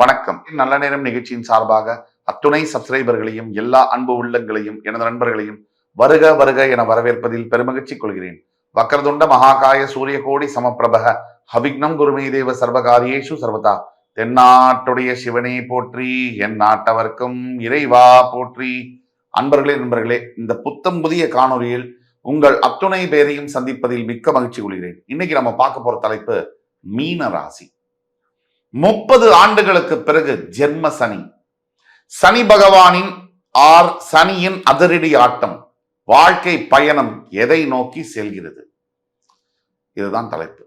வணக்கம். நல்ல நேரம் நிகழ்ச்சியின் சார்பாக அத்துணை சப்ஸ்கிரைபர்களையும் எல்லா அன்பு உள்ளங்களையும் எனது நண்பர்களையும் வருக வருக என வரவேற்பதில் பெருமகிழ்ச்சி கொள்கிறேன். வக்கரதுண்ட மகாகாய சூரிய கோடி சமப்பிரபக ஹவிக்னம் குருமே தேவ சர்வகாரியேஷு சர்வதா. தென்னாட்டுடைய சிவனே போற்றி என் நாட்டவர்க்கும் இறைவா போற்றி. அன்பர்களே நண்பர்களே இந்த புத்தம் புதிய காணொளியில் உங்கள் அத்துணை பேரையும் சந்திப்பதில் மிக்க மகிழ்ச்சி கொள்கிறேன். இன்னைக்கு நம்ம பார்க்க போற தலைப்பு மீன ராசி. முப்பது ஆண்டுகளுக்கு பிறகு ஜென்ம சனி. சனி பகவானின் ஆர் சனியின் அதிரடி ஆட்டம் வாழ்க்கை பயணம் எதை நோக்கி செல்கிறது? இதுதான் தலைப்பு.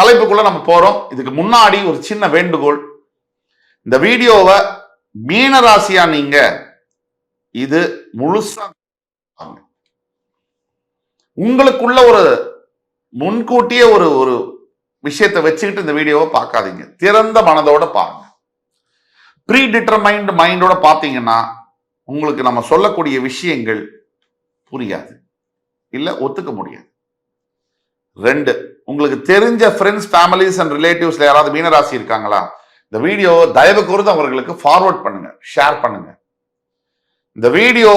தலைப்புக்குள்ள நம்ம போறோம். இதுக்கு முன்னாடி ஒரு சின்ன வேண்டுகோள். இந்த வீடியோவை மீன ராசியா நீங்க இது முழுசா உங்களுக்குள்ள ஒரு முன்கூட்டியே ஒரு ஒரு விஷயத்தை வச்சுக்கிட்டு இந்த வீடியோவை பார்க்காதீங்க. திறந்த மனதோட பாருங்க. ப்ரீ டிட்டர்மைண்ட் மைண்டோட பார்த்தீங்கன்னா உங்களுக்கு நம்ம சொல்லக்கூடிய விஷயங்கள் புரியாது. இல்லை ஒத்துக்க முடியாது. ரெண்டு உங்களுக்கு தெரிஞ்ச ஃப்ரெண்ட்ஸ் ஃபேமிலிஸ் அண்ட் ரிலேட்டிவ்ஸ்ல யாராவது மீனராசி இருக்காங்களா? இந்த வீடியோ தயவு கூர்ந்து அவர்களுக்கு ஃபார்வர்ட் பண்ணுங்க. ஷேர் பண்ணுங்க. இந்த வீடியோ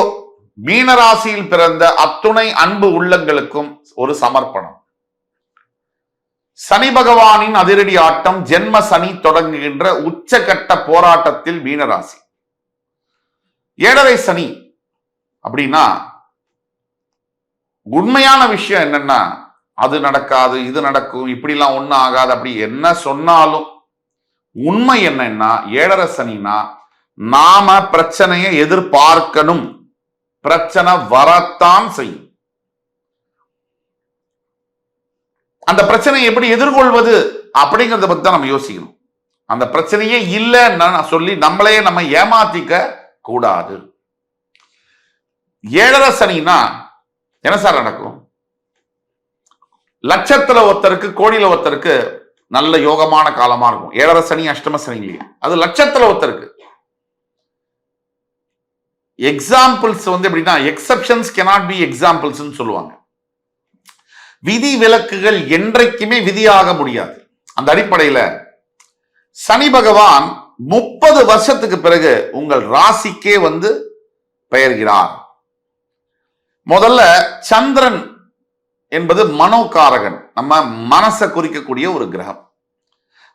மீனராசியில் பிறந்த அத்துணை அன்பு உள்ளங்களுக்கும் ஒரு சமர்ப்பணம். சனி பகவானின் அதிரடி ஆட்டம் ஜென்ம சனி தொடங்குகின்ற உச்சகட்ட போராட்டத்தில் மீனராசி. ஏழரை சனி அப்படின்னா உண்மையான விஷயம் என்னன்னா அது நடக்காது இது நடக்கும் இப்படிலாம் ஒன்றும் ஆகாது அப்படி என்ன சொன்னாலும் உண்மை என்னன்னா ஏழரை சனினா நாம பிரச்சனையை எதிர்பார்க்கணும். பிரச்சனை வரத்தான் செய்யும். அந்த பிரச்சனையை எப்படி எதிர்கொள்வது அப்படிங்கிறத பத்தி தான் நம்ம யோசிக்கணும். அந்த பிரச்சனையே இல்லைன்னு சொல்லி நம்மளே நம்ம ஏமாத்திக்க கூடாது. ஏழரை சனினா என்ன சார் நடக்கும்? லட்சத்துல ஒருத்தருக்கு கோடியில ஒருத்தருக்கு நல்ல யோகமான காலமா இருக்கும். ஏழரை சனி அஷ்டம சனிலேயே அது லட்சத்துல ஒருத்தருக்கு. எக்ஸாம்பிள்ஸ் வந்து எப்படின்னா எக்ஸப்ஷன்ஸ் கெனாட் பி எக்ஸாம்பிள்ஸ் சொல்லுவாங்க. விதி விலக்குகள் என்றைக்குமே விதியாக முடியாது. அந்த அடிப்படையில சனி பகவான் முப்பது வருஷத்துக்கு பிறகு உங்கள் ராசிக்கே வந்து பெயர்கிறார். முதல்ல சந்திரன் என்பது மனோகாரகன். நம்ம மனசை குறிக்கக்கூடிய ஒரு கிரகம்.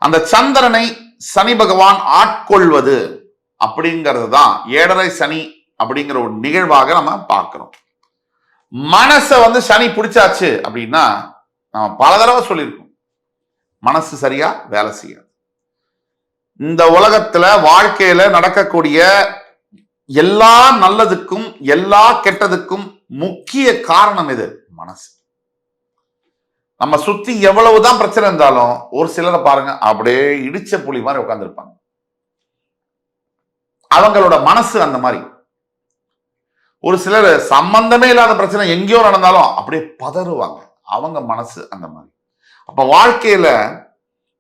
அந்த சந்திரனை சனி பகவான் ஆட்கொள்வது அப்படிங்கிறது தான் ஏழரை சனி அப்படிங்கிற ஒரு நிகழ்வாக நம்ம பார்க்கிறோம். மனசை வந்து சனி பிடிச்சாச்சு அப்படின்னா நம்ம பல தடவை சொல்லியிருக்கோம். மனசு சரியா வேலை செய்யாது. இந்த உலகத்துல வாழ்க்கையில நடக்கக்கூடிய எல்லா நல்லதுக்கும் எல்லா கெட்டதுக்கும் முக்கிய காரணம் இது மனசு. நம்ம சுத்தி எவ்வளவுதான் பிரச்சனை இருந்தாலும் ஒரு சிலரை பாருங்க அப்படியே இடிச்ச புலி மாதிரி உட்காந்துருப்பாங்க அவங்களோட மனசு அந்த மாதிரி. ஒரு சிலர் சம்பந்தமே இல்லாத பிரச்சனை எங்கேயோ நடந்தாலும் அப்படியே பதறுவாங்க. அவங்க மனசு அந்த மாதிரி. அப்போ வாழ்க்கையில்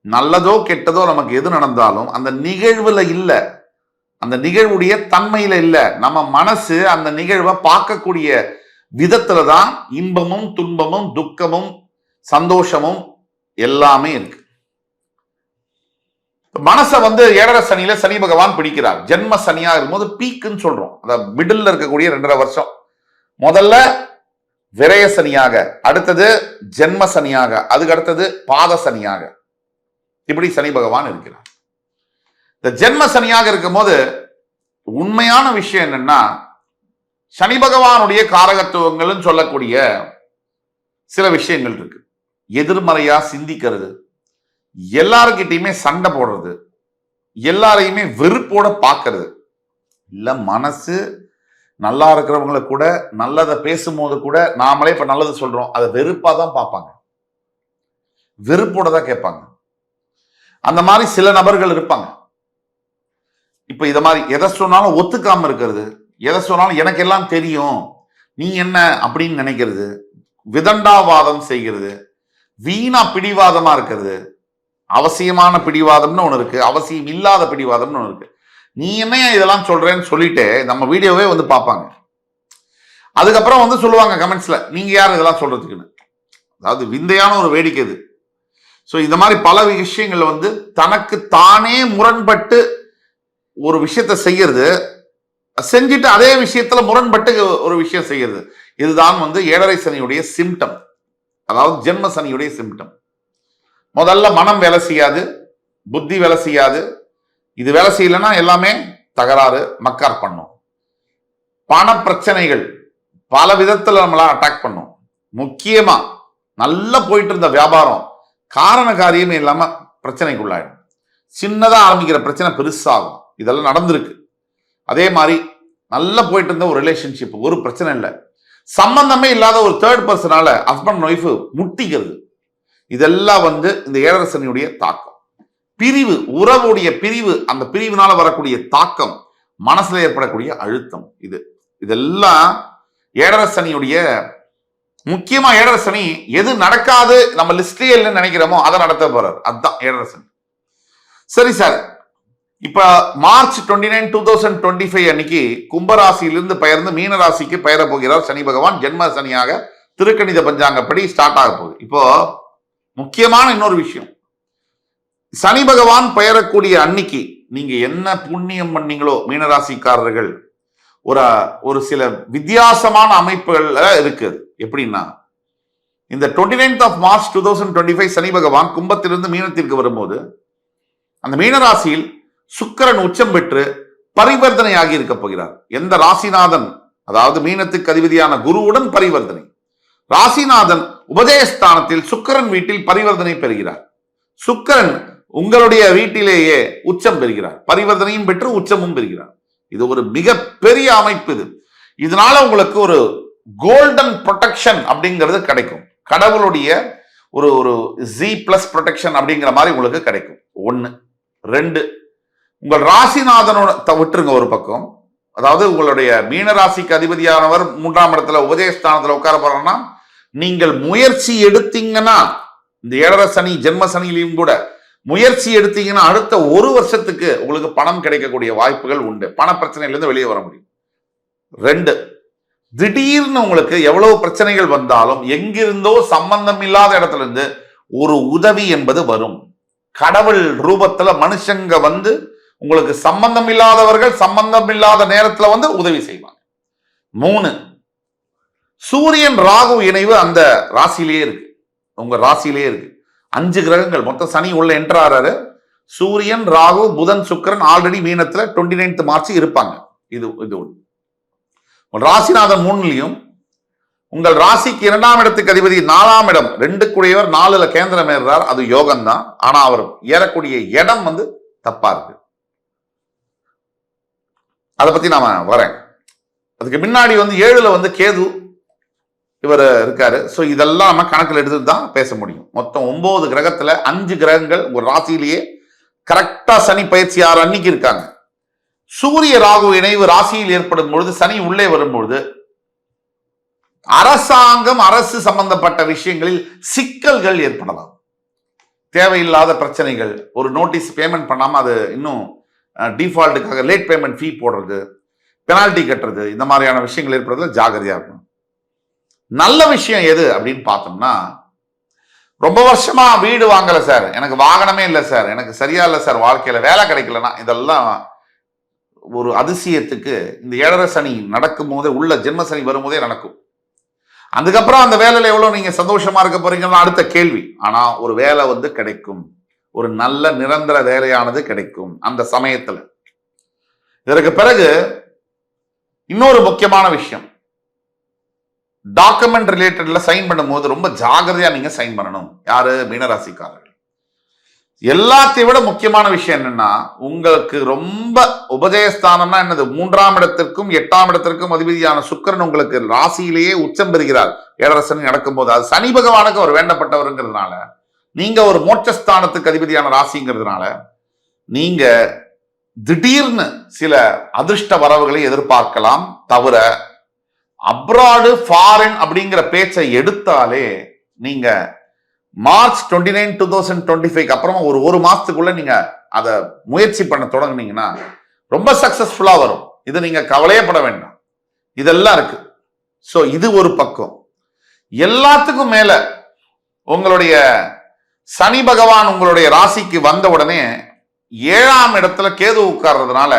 நல்லதோ கெட்டதோ நமக்கு எது நடந்தாலும் அந்த நிகழ்வில் இல்லை அந்த நிகழ்வுடைய தன்மையில் இல்லை நம்ம மனசு அந்த நிகழ்வை பார்க்கக்கூடிய விதத்தில் தான் இன்பமும் துன்பமும் துக்கமும் சந்தோஷமும் எல்லாமே இருக்கு. மனசை வந்து ஏழரை சனியில சனி பகவான் பிடிக்கிறார். ஜென்ம சனியா இருக்கும்போது பீக்குன்னு சொல்றோம். அந்த மிடில் இருக்கக்கூடிய ரெண்டரை வருஷம். முதல்ல விரய சனியாக அடுத்தது ஜென்ம சனியாக அதுக்கு அடுத்தது பாத சனியாக. இப்படி சனி பகவான் இருக்கிறார். இந்த ஜென்ம சனியாக இருக்கும்போது உண்மையான விஷயம் என்னன்னா சனி பகவானுடைய காரகத்துவங்கள்னு சொல்லக்கூடிய சில விஷயங்கள் இருக்கு. எதிர்மறையா சிந்திக்கிறது. எல்லாருக்கிட்டையுமே சண்டை போடுறது எல்லாரையுமே வெறுப்போட பார்க்கறது. இல்லை மனசு நல்லா இருக்கிறவங்கள கூட நல்லதை பேசும்போது கூட நாமளே இப்போ நல்லது சொல்கிறோம் அதை வெறுப்பாக தான் பார்ப்பாங்க. வெறுப்போட தான் கேட்பாங்க. அந்த மாதிரி சில நபர்கள் இருப்பாங்க. இப்போ இதை மாதிரி எதை சொன்னாலும் ஒத்துக்காமல் இருக்கிறது எதை சொன்னாலும் எனக்கு எல்லாம் தெரியும் நீ என்ன அப்படின்னு நினைக்கிறது விதண்டாவாதம் செய்கிறது வீணா பிடிவாதமாக இருக்கிறது அவசியமான பிடிவாதம்னு ஒன்று இருக்கு. அவசியம் இல்லாத பிடிவாதம்னு ஒன்று இருக்கு. நீ என்ன இதெல்லாம் சொல்றேன்னு சொல்லிட்டு நம்ம வீடியோவே வந்து பார்ப்பாங்க. அதுக்கப்புறம் வந்து சொல்லுவாங்க கமெண்ட்ஸில் நீங்கள் யார் இதெல்லாம் சொல்கிறதுக்குன்னு அதாவது விந்தையான ஒரு வேடிக்கை இது. ஸோ இந்த மாதிரி பல விஷயங்கள் வந்து தனக்கு தானே முரண்பட்டு ஒரு விஷயத்தை செய்யறது செஞ்சுட்டு அதே விஷயத்துல முரண்பட்டு ஒரு விஷயம் செய்யறது. இதுதான் வந்து ஏழரை சனியுடைய சிம்டம் அதாவது ஜென்ம சனியுடைய சிம்டம் முதல்ல மனம் வேலை செய்யாது புத்தி வேலை செய்யாது. இது வேலை செய்யலைன்னா எல்லாமே தகராறு மக்கார் பண்ணும். பண பிரச்சனைகள் பல விதத்தில் நம்மளா அட்டாக் பண்ணும். முக்கியமா நல்லா போயிட்டு இருந்த வியாபாரம் காரண காரியமே இல்லாம பிரச்சனைக்குள்ளாயிடும். சின்னதா ஆரம்பிக்கிற பிரச்சனை பெருசாகும். இதெல்லாம் நடந்திருக்கு. அதே மாதிரி நல்லா போயிட்டு இருந்த ஒரு ரிலேஷன்ஷிப் ஒரு பிரச்சனை இல்லை. சம்பந்தமே இல்லாத ஒரு தேர்ட் பர்சனால ஹஸ்பண்ட் ஒய்ஃப் முட்டிக்கிறது. இதெல்லாம் வந்து இந்த ஏழரசனியுடைய தாக்கம். பிரிவு உறவுடைய பிரிவு அந்த பிரிவினால வரக்கூடிய தாக்கம் மனசுல ஏற்படக்கூடிய அழுத்தம் இது. இதெல்லாம் ஏழரசனியுடைய முக்கியமா ஏழரசனி எது நடக்காது நம்ம லிஸ்டே இல்லைன்னு நினைக்கிறோமோ அதை நடத்த போறாரு. அதுதான் ஏழரசனி சரி சார் இப்ப March twenty nine two thousand twenty five அன்னைக்கு கும்பராசியிலிருந்து பெயர்ந்து மீன ராசிக்கு பெயர போகிறார் சனி பகவான். ஜென்ம சனியாக திருக்கணித பஞ்சாங்கப்படி ஸ்டார்ட் ஆக போகுது. இப்போ முக்கியமான இன்னொரு விஷயம். சனி பகவான் பெயரக்கூடிய அன்னைக்கு நீங்க என்ன புண்ணியம் பண்ணீங்களோ மீனராசிக்காரர்கள் ஒரு ஒரு சில வித்தியாசமான அமைப்புகள்ல இருக்குது எப்படின்னா இந்த twenty ninth of March two thousand twenty five Shani பகவான் கும்பத்திலிருந்து மீனத்திற்கு வரும்போது அந்த மீனராசியில் சுக்கிரன் உச்சம் பெற்று பரிவர்த்தனையாகி இருக்க போகிறார். எந்த ராசிநாதன் அதாவது மீனத்துக்கு அதிபதியான குருவுடன் பரிவர்த்தனை. ராசிநாதன் உபதேஸ்தானத்தில் சுக்கிரன் வீட்டில் பரிவர்த்தனை பெறுகிறார். சுக்கிரன் உங்களுடைய வீட்டிலேயே உச்சம் பெறுகிறார். பரிவர்த்தனையும் பெற்று உச்சமும் பெறுகிறார். இது ஒரு மிகப்பெரிய அமைப்பு இது. இதனால உங்களுக்கு ஒரு கோல்டன் ப்ரொடெக்ஷன் அப்படிங்கிறது கிடைக்கும். கடவுளுடைய ஒரு ஒரு ஜி பிளஸ் ப்ரொடெக்ஷன் அப்படிங்கிற மாதிரி உங்களுக்கு கிடைக்கும். ஒன்று ரெண்டு உங்கள் ராசிநாதனோட த- விட்டுருங்க ஒரு பக்கம். அதாவது உங்களுடைய மீனராசிக்கு அதிபதியானவர் மூன்றாம் இடத்துல உபதேசஸ்தானத்தில் உட்கார போறாங்கன்னா நீங்கள் முயற்சி எடுத்தீங்கன்னா இந்த ஏழரை சனி ஜென்ம சனியிலையும் கூட முயற்சி எடுத்தீங்கன்னா அடுத்த ஒரு வருஷத்துக்கு உங்களுக்கு பணம் கிடைக்கக்கூடிய வாய்ப்புகள் உண்டு. பண பிரச்சனையிலேருந்து வெளியே வர முடியும். ரெண்டு திடீர்னு உங்களுக்கு எவ்வளவு பிரச்சனைகள் வந்தாலும் எங்கிருந்தோ சம்பந்தம் இல்லாத இடத்துல இருந்து ஒரு உதவி என்பது வரும். கடவுள் ரூபத்துல மனுஷங்க வந்து உங்களுக்கு சம்பந்தம் இல்லாதவர்கள் சம்பந்தம் இல்லாத நேரத்துல வந்து உதவி செய்வாங்க. மூணு சூரியன் ராகு இணைவு அந்த ராசியிலேயே இருக்கு. உங்க ராசியிலேயே இருக்கு. அஞ்சு கிரகங்கள் மொத்தம் சனி உள்ள என்டர் ஆறாரு. சூரியன் ராகு புதன் சுக்கிரன் ஆல்ரெடி மீனத்துல டுவெண்ட்டி நைன்த் மார்ச் இருப்பாங்க. இது இது ஒண்ணு. ராசிநாதன் மூணுலையும் உங்கள் ராசிக்கு இரண்டாம் இடத்துக்கு அதிபதி நாலாம் இடம் ரெண்டு கூடியவர் நாலுல கேந்திரம் ஏறுறார். அது யோகம் தான் ஆனா அவர் ஏறக்கூடிய இடம் வந்து தப்பா இருக்கு. அதை பத்தி நாம வரேன். அதுக்கு முன்னாடி வந்து ஏழுல வந்து கேது இவர் இருக்காரு. ஸோ இதெல்லாம் நம்ம கணக்கில் எடுத்து தான் பேச முடியும். மொத்தம் ஒன்பது கிரகத்தில் அஞ்சு கிரகங்கள் ஒரு ராசியிலேயே கரெக்டாக சனி பயிற்சி ஆறு அன்னைக்கு இருக்காங்க. சூரிய ராகு இணைவு ராசியில் ஏற்படும் பொழுது சனி உள்ளே வரும்பொழுது அரசாங்கம் அரசு சம்பந்தப்பட்ட விஷயங்களில் சிக்கல்கள் ஏற்படலாம். தேவையில்லாத பிரச்சனைகள். ஒரு நோட்டீஸ் பேமெண்ட் பண்ணாம அது இன்னும் டிஃபால்ட்டுக்காக லேட் பேமெண்ட் ஃபீ போடுறது பெனால்ட்டி கட்டுறது இந்த மாதிரியான விஷயங்கள் ஏற்படுறதுல ஜாகிரதையாக இருக்கணும். நல்ல விஷயம் எது அப்படின்னு பார்த்தோம்னா ரொம்ப வருஷமா வீடு வாங்கல சார். எனக்கு வாகனமே இல்லை சார். எனக்கு சரியா இல்லை சார். வாழ்க்கையில வேலை கிடைக்கலன்னா இதெல்லாம் ஒரு அதிசயத்துக்கு இந்த ஏழரை சனி நடக்கும் போதே உள்ள ஜென்ம சனி வரும்போதே நடக்கும். அதுக்கப்புறம் அந்த வேலையில எவ்வளவு நீங்க சந்தோஷமா இருக்க போறீங்கன்னா அடுத்த கேள்வி. ஆனா ஒரு வேலை வந்து கிடைக்கும். ஒரு நல்ல நிரந்தர வேலையானது கிடைக்கும் அந்த சமயத்துல. இதற்கு பிறகு இன்னொரு முக்கியமான விஷயம். டாக்குமெண்ட் ரிலேட்டட்ல சைன் பண்ணும்போது ரொம்ப ஜாகிரதையா நீங்க சைன் பண்ணணும். யாரு? மீனராசிக்காரர்கள். எல்லாத்தையும் விட முக்கியமான விஷயம் என்னன்னா உங்களுக்கு ரொம்ப உபஜயஸ்தானம்னா என்னது? மூன்றாம் இடத்திற்கும் எட்டாம் இடத்திற்கும் அதிபதியான சுக்கிரன் உங்களுக்கு ராசியிலேயே உச்சம் பெறுகிறார். ஏழரசன் நடக்கும்போது. அது சனி பகவானுக்கு அவர் வேண்டப்பட்டவருங்கிறதுனால நீங்க ஒரு மோட்சஸ்தானத்துக்கு அதிபதியான ராசிங்கிறதுனால நீங்க திடீர்னு சில அதிர்ஷ்ட வரவுகளை எதிர்பார்க்கலாம். தவிர அப்ராடு ஃபாரின் அப்படிங்கிற பேச்சை எடுத்தாலே நீங்க March twenty nine two thousand twenty five அப்புறமா ஒரு ஒரு மாசத்துக்குள்ள நீங்க அதை முயற்சி பண்ண தொடங்குனீங்கன்னா ரொம்ப சக்சஸ்ஃபுல்லா வரும். இது நீங்க கவலையே பட வேண்டாம். இதெல்லாம் இருக்கு. ஸோ இது ஒரு பக்கம். எல்லாத்துக்கும் மேல உங்களுடைய சனி பகவான் உங்களுடைய ராசிக்கு வந்த உடனே ஏழாம் இடத்துல கேது உட்கார்றதுனால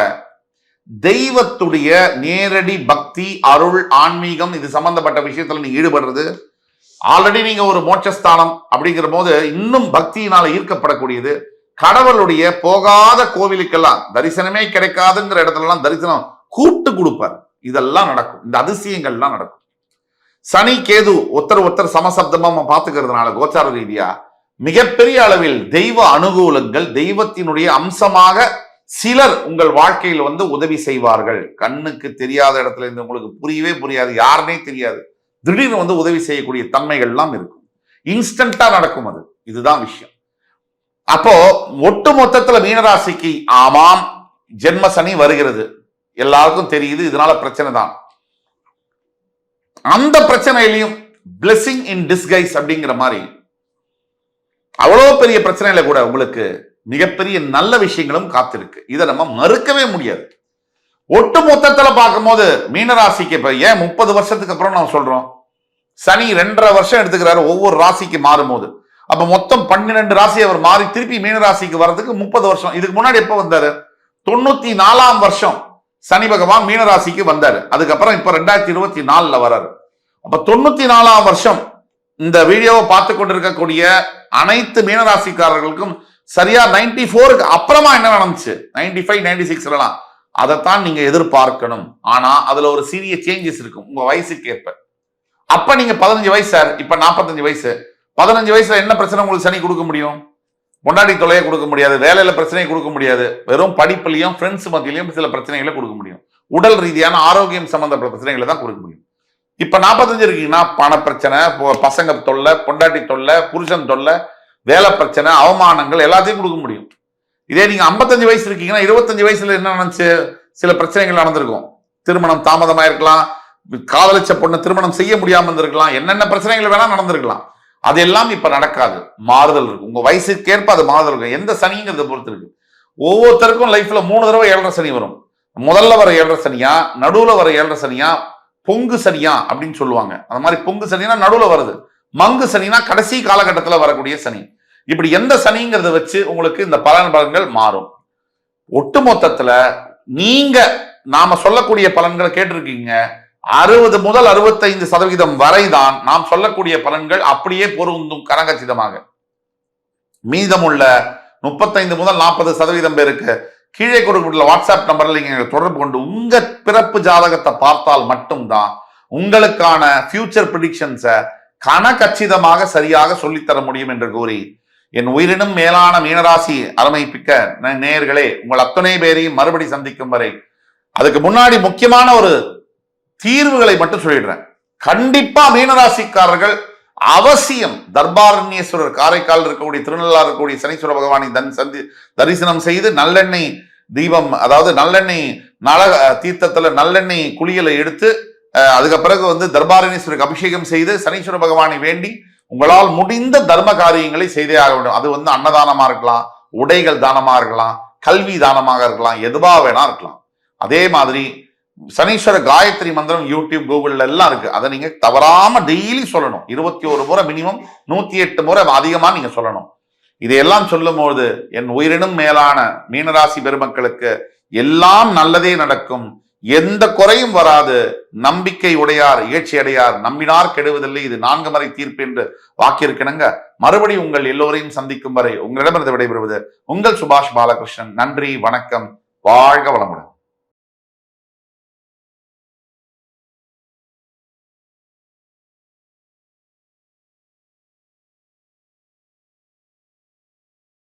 தெய்வத்துடைய நேரடி பக்தி அருள் ஆன்மீகம் இது சம்பந்தப்பட்ட விஷயத்துல நீங்க ஈடுபடுறது. ஆல்ரெடி நீங்க ஒரு மோட்சஸ்தானம் அப்படிங்கிற போது இன்னும் பக்தியினால ஈர்க்கப்படக்கூடியது. கடவுளுடைய போகாத கோவிலுக்கெல்லாம் தரிசனமே கிடைக்காதுங்கிற இடத்துல எல்லாம் தரிசனம் கூட்டு கொடுப்பார். இதெல்லாம் நடக்கும். இந்த அதிசயங்கள்லாம் நடக்கும். சனி கேது ஒருத்தர் ஒருத்தர் சமசப்தமா பார்த்துக்கிறதுனால கோச்சார ரீதியா மிகப்பெரிய அளவில் தெய்வ அனுகூலங்கள் தெய்வத்தினுடைய அம்சமாக சிலர் உங்கள் வாழ்க்கையில் வந்து உதவி செய்வார்கள். கண்ணுக்கு தெரியாத இடத்துல இருந்து உங்களுக்கு புரியவே புரியாது யாருனே தெரியாது. திடீர்னு வந்து உதவி செய்யக்கூடிய தன்மைகள்லாம் இருக்கும். இன்ஸ்டண்டா நடக்கும் அது. இதுதான் விஷயம். அப்போ ஒட்டு மொத்தத்துல மீனராசிக்கு ஆமாம் ஜென்ம சனி வருகிறது. எல்லாருக்கும் தெரியுது இதனால பிரச்சனை தான். அந்த பிரச்சனையிலையும் பிளெஸிங் இன் டிஸ்கைஸ் அப்படிங்கிற மாதிரி. அவ்வளோ பெரிய பிரச்சனையில கூட உங்களுக்கு மிகப்பெரிய நல்ல விஷயங்களும் காத்திருக்கு. இதை நம்ம மறுக்கவே முடியாது. ஒட்டு மொத்தத்தில் பார்க்கும்போது மீனராசிக்கு இப்போ ஏன் முப்பது வருஷத்துக்கு அப்புறம் நம்ம சொல்கிறோம் சனி ரெண்டரை வருஷம் எடுத்துக்கிறாரு ஒவ்வொரு ராசிக்கு மாறும்போது. அப்போ மொத்தம் பன்னிரெண்டு ராசி அவர் மாறி திருப்பி மீனராசிக்கு வர்றதுக்கு முப்பது வருஷம். இதுக்கு முன்னாடி எப்போ வந்தார்? தொண்ணூற்றி நாலாம் வருஷம் சனி பகவான் மீனராசிக்கு வந்தார். அதுக்கப்புறம் இப்போ ரெண்டாயிரத்தி இருபத்தி நாலில் வர்றாரு. அப்போ தொண்ணூற்றி நாலாம் வருஷம் இந்த வீடியோவை பார்த்து கொண்டிருக்கக்கூடிய அனைத்து மீனராசிக்காரர்களுக்கும் சரியா நைன்டி ஃபோருக்கு அப்புறமா என்ன நடந்துச்சு? நைன்டி ஃபைவ் நைன்டி சிக்ஸ்லாம் அதைத்தான் நீங்க எதிர்பார்க்கணும். ஆனா அதுல ஒரு சிறிய சேஞ்சஸ் இருக்கும். உங்க வயசுக்கு ஏற்ப. அப்ப நீங்க பதினஞ்சு வயசு சார் இப்ப நாற்பத்தஞ்சு வயசு. பதினஞ்சு வயசுல என்ன பிரச்சனை உங்களுக்கு சனி கொடுக்க முடியும்? கொண்டாடி தொலையை கொடுக்க முடியாது. வேலையில பிரச்சனையை கொடுக்க முடியாது. வெறும் படிப்புலையும் ஃப்ரெண்ட்ஸ் மத்தியிலையும் சில பிரச்சனைகளை கொடுக்க முடியும். உடல் ரீதியான ஆரோக்கியம் சம்பந்தப்பட்ட பிரச்சனைகளை தான் கொடுக்க முடியும். இப்ப நாற்பத்தஞ்சு இருக்கீங்கன்னா பண பிரச்சனை பசங்க தொல்லை பொண்டாட்டி தொல்லை புருஷன் தொல்லை வேலை பிரச்சனை அவமானங்கள் எல்லாத்தையும் கொடுக்க முடியும். இதே நீங்கள் ஐம்பத்தஞ்சு வயசு இருக்கீங்கன்னா இருபத்தஞ்சு வயசுல என்ன நடந்துச்சு சில பிரச்சனைகள் நடந்திருக்கும்? திருமணம் தாமதமாக இருக்கலாம். காதலிச்ச பொண்ணு திருமணம் செய்ய முடியாமல் இருந்திருக்கலாம். என்னென்ன பிரச்சனைகள் வேணால் நடந்திருக்கலாம். அதெல்லாம் இப்போ நடக்காது. மாறுதல் இருக்கும். உங்கள் வயசுக்கேற்ப அது மாறுதல் இருக்கும். எந்த சனிங்கிறத பொறுத்து இருக்கு. ஒவ்வொருத்தருக்கும் லைஃப்பில் மூணு தடவை ஏழரை சனி வரும். முதல்ல வர ஏழரை சனியா நடுவில் வர ஏழரை சனியா பொங்கு சனியா அப்படின்னு சொல்லுவாங்க. அந்த மாதிரி பொங்கு சனினா நடுவில் வருது. மங்கு சனினா கடைசி காலகட்டத்தில் வரக்கூடிய சனி. இப்படி எந்த சனிங்கிறத வச்சு உங்களுக்கு இந்த பலன் பலன்கள் மாறும். ஒட்டுமொத்தத்துல நீங்க நாம சொல்லக்கூடிய பலன்களை கேட்டிருக்கீங்க. அறுபது முதல் அறுபத்தைந்து சதவீதம் வரைதான் நாம் சொல்லக்கூடிய பலன்கள் அப்படியே பொருந்தும் கரங்கச்சிதமாக. மீதமுள்ள முப்பத்தைந்து முதல் நாற்பது சதவீதம் பேருக்கு கீழே கொடுக்கப்பட்டுள்ள வாட்ஸ்அப் நம்பர்ல நீங்க தொடர்பு கொண்டு உங்க பிறப்பு ஜாதகத்தை பார்த்தால் மட்டும்தான் உங்களுக்கான ஃபியூச்சர் ப்ரிடிக்ஷன்ஸை கனகச்சிதமாக சரியாக சொல்லித்தர முடியும் என்று கூறி என் உயிரினும் மேலான மீனராசி அரமைப்பிக்க நே- நேயர்களே உங்கள் அத்தனை பேரையும் மறுபடி சந்திக்கும் வரை அதுக்கு முன்னாடி முக்கியமான ஒரு தீர்வுகளை மட்டும் சொல்லிடுறேன். கண்டிப்பா மீனராசிக்காரர்கள் அவசியம் தர்பாரண்யேஸ்வரர் காரைக்கால் இருக்கக்கூடிய திருநள்ளாறு இருக்கக்கூடிய சனீஸ்வர பகவானை தன் சந்தி தரிசனம் செய்து நல்லெண்ணெய் தீபம் அதாவது நல்லெண்ணெய் நல தீர்த்தத்துல நல்லெண்ணெய் குளியலை எடுத்து அதுக்கு பிறகு வந்து தர்பாரணீஸ்வருக்கு அபிஷேகம் செய்து சனீஸ்வர பகவானை வேண்டி உங்களால் முடிந்த தர்ம காரியங்களை செய்தே ஆக வேண்டும். அது வந்து அன்னதானமா இருக்கலாம் உடைகள் தானமா இருக்கலாம் கல்வி தானமாக இருக்கலாம் எதுவா வேணா இருக்கலாம். அதே மாதிரி சனீஸ்வர காயத்ரி மந்திரம் யூடியூப் கூகுள்ல எல்லாம் இருக்கு. அதை நீங்க தவறாம டெய்லி சொல்லணும். இருபத்தி ஒரு முறை மினிமம் நூத்தி எட்டு முறை அதிகமா நீங்க சொல்லணும். இதையெல்லாம் சொல்லும்போது என் உயிரினும் மேலான மீனராசி பெருமக்களுக்கு எல்லாம் நல்லதே நடக்கும். எந்த குறையும் வராது. நம்பிக்கை உடையார் இயற்சி அடையார். நம்பினார் கெடுவதில்லை. இது நான்கு மறை தீர்ப்பு என்று வாக்கியிருக்கணுங்க மறுபடி உங்கள் எல்லோரையும் சந்திக்கும் வரை உங்களிடமிருந்து விடைபெறுவது உங்கள் சுபாஷ் பாலகிருஷ்ணன். நன்றி வணக்கம். வாழ்க வளமுடன்.